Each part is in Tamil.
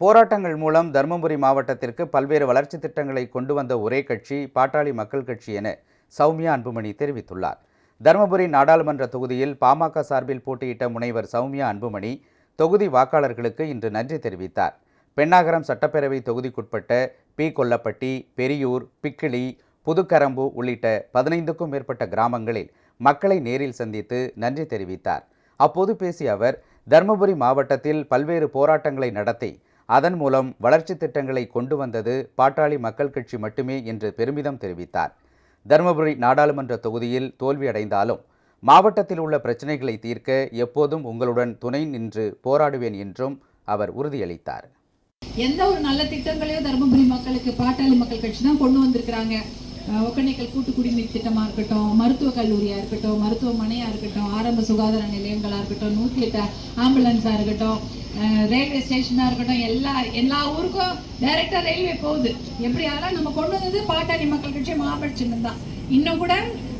போராட்டங்கள் மூலம் தருமபுரி மாவட்டத்திற்கு பல்வேறு வளர்ச்சி திட்டங்களை கொண்டு வந்த ஒரே கட்சி பாட்டாளி மக்கள் கட்சி என சௌமியா அன்புமணி தெரிவித்துள்ளார். தருமபுரி நாடாளுமன்ற தொகுதியில் பாமக சார்பில் போட்டியிட்ட முனைவர் சௌமியா அன்புமணி தொகுதி வாக்காளர்களுக்கு இன்று நன்றி தெரிவித்தார். பெண்ணாகரம் சட்டப்பேரவை தொகுதிக்குட்பட்ட பி. கொல்லப்பட்டி பெரியூர் பிக்கிளி புதுக்கரம்பு உள்ளிட்ட பதினைந்துக்கும் மேற்பட்ட கிராமங்களில் மக்களை நேரில் சந்தித்து நன்றி தெரிவித்தார். அப்போது பேசிய அவர் தருமபுரி மாவட்டத்தில் பல்வேறு போராட்டங்களை நடத்தி அதன் மூலம் வளர்ச்சி திட்டங்களை கொண்டு வந்தது பாட்டாளி மக்கள் கட்சி மட்டுமே என்று பெருமிதம் தெரிவித்தார். தருமபுரி நாடாளுமன்ற தொகுதியில் தோல்வியடைந்தாலும் மாவட்டத்தில் உள்ள பிரச்சினைகளை தீர்க்க எப்போதும் உங்களுடன் துணை நின்று போராடுவேன் என்றும் அவர் உறுதியளித்தார். எந்த ஒரு நல்ல திட்டங்களையும் தருமபுரி மக்களுக்கு பாட்டாளி மக்கள் கட்சி தான் கொண்டு வந்திருக்கிறாங்க. ஒக்கணைக்கல் கூட்டு குடிநீர் திட்டமாக இருக்கட்டும் மருத்துவக் கல்லூரியாக இருக்கட்டும் மருத்துவமனையாக இருக்கட்டும் ஆரம்ப சுகாதார நிலையங்களாக இருக்கட்டும் நூற்றி எட்டு ஆம்புலன்ஸாக இருக்கட்டும் ரயில்வே ஸ்டேஷனாக இருக்கட்டும் எல்லா எல்லா ஊருக்கும் டைரெக்டாக ரயில்வே போகுது. எப்படியாவது நம்ம கொண்டு வந்தது பாட்டாளி மக்கள் கட்சி மாவட்ட சின்னம் தான். இன்னும் கூட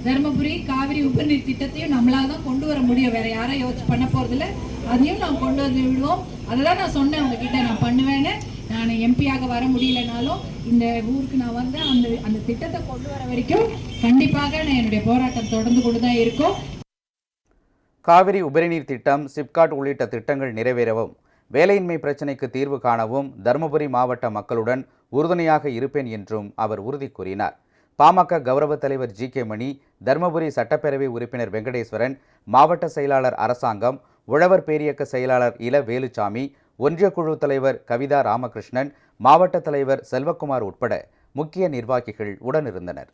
தருமபுரி காவிரி உபரிநீர் திட்டத்தையும் நம்மளால தான் கொண்டு வர முடியும். வேற யாரும் யோசிச்சு பண்ண போறதில்ல. அதையும் நான் கொண்டு வந்து விடுவோம். அதெல்லாம் நான் சொன்னேன் உங்ககிட்ட. நான் பண்ணுவேன்னு. நான் எம்பியாக வர முடியலனாலும் இந்த ஊருக்கு நான் வந்து அந்த அந்த திட்டத்தை கொண்டு வர வரைக்கும் கண்டிப்பாக நான் என்னுடைய போராட்டம் தொடர்ந்து கொண்டு தான் இருக்கும். காவிரி உபரிநீர் திட்டம் சிப்காட் உள்ளிட்ட திட்டங்கள் நிறைவேறவும் வேலையின்மை பிரச்சினைக்கு தீர்வு காணவும் தருமபுரி மாவட்ட மக்களுடன் உறுதுணையாக இருப்பேன் என்றும் அவர் உறுதி கூறினார். பாமக கௌரவ தலைவர் ஜி கே மணி தருமபுரி சட்டப்பேரவை உறுப்பினர் வெங்கடேஸ்வரன் மாவட்ட செயலாளர் அரசாங்கம் உழவர் பேரியக்க செயலாளர் இல வேலுச்சாமி ஒன்றிய குழு தலைவர் கவிதா ராமகிருஷ்ணன் மாவட்ட தலைவர் செல்வகுமார் உட்பட முக்கிய நிர்வாகிகள் உடனிருந்தனர்.